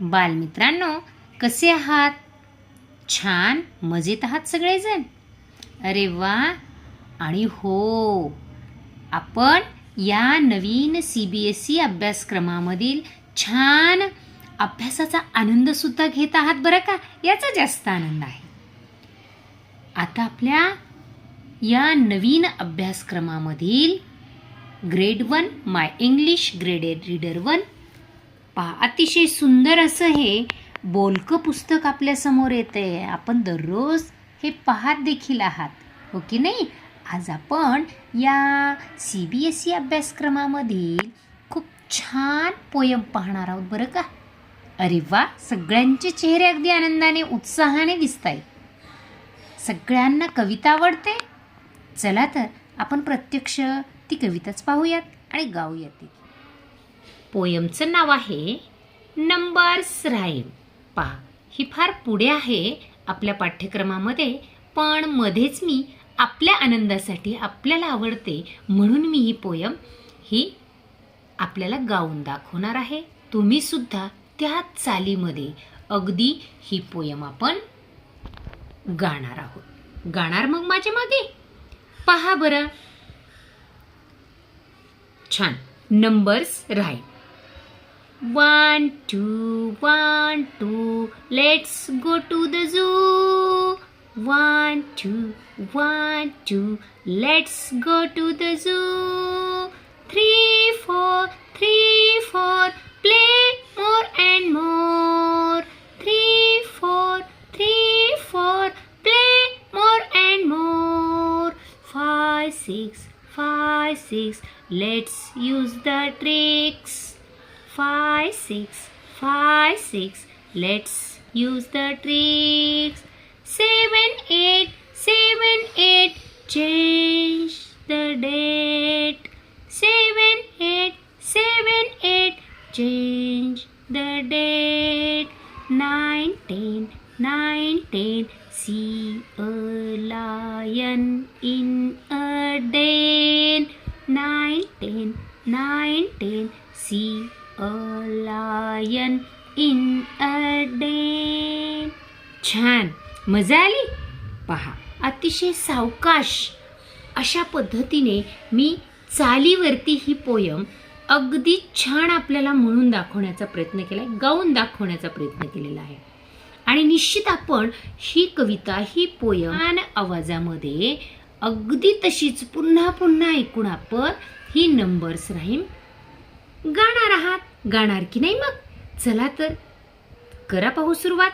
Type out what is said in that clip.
बालमित्रांनो कसे आहात? छान मजेत आहात सगळेजण? अरे वा! आणि हो आपण या नवीन सी बी एस ई अभ्यासक्रमामधील छान अभ्यासाचा आनंदसुद्धा घेत आहात बरं का? याचा जास्त आनंद आहे. आता आपल्या या नवीन अभ्यासक्रमामधील grade one my English graded reader one पहा अतिशय सुंदर असं हे बोलकं पुस्तक आपल्यासमोर येते आपण दररोज हे पाहत देखील आहात. हो की नाही? आज आपण या सी बी एस ई अभ्यासक्रमामधील खूप छान पोयम पाहणार आहोत बरं का? अरे वा! सगळ्यांचे चेहरे अगदी आनंदाने उत्साहाने दिसत आहेत सगळ्यांना कविता आवडते? चला तर आपण प्रत्यक्ष ती कविताच पाहूयात आणि गाऊयात ती पोयमचं नाव आहे नंबर्स राईम पहा ही फार पुढे आहे आपल्या पाठ्यक्रमामध्ये पण मध्येच मी आपल्या आनंदासाठी आपल्याला आवडते म्हणून मी ही पोयम ही आपल्याला गाऊन दाखवणार आहे. तुम्ही सुद्धा त्या चालीमध्ये अगदी ही पोयम आपण गाणार आहोत. गाणार मग माझ्या मागे? पहा बरं. छान. Numbers right One, two, one, two, let's go to the zoo. One, two, one, two, let's go to the zoo. Three, four, three, four, play more and more. Three, four, three, four, play more and more. Five, six, five, six, let's use the tricks. Five, six, five, six. Let's use the tricks. Seven, eight, seven, eight. Change the date. Seven, eight, seven, eight. Change the date. Nine, ten, nine, ten. See a lion in a den. Nine, ten, nine, ten. See lion in a den. छान. मजा आली? पहा. अतिशय सावकाश. अशा पद्धतीने मी चालीवरती ही poem अगदी छान आपल्याला म्हणून दाखवण्याचा प्रयत्न केला आहे गाऊन दाखवण्याचा प्रयत्न केलेला आहे. आणि निश्चित आपण ही कविता ही पोयम आवाजामध्ये अगदी तशीच पुन्हा पुन्हा ऐकून आपण ही नंबर्स राहीम गाणार आहात. गाणार की नाही मग? चला तर करा पाहू सुरुवात.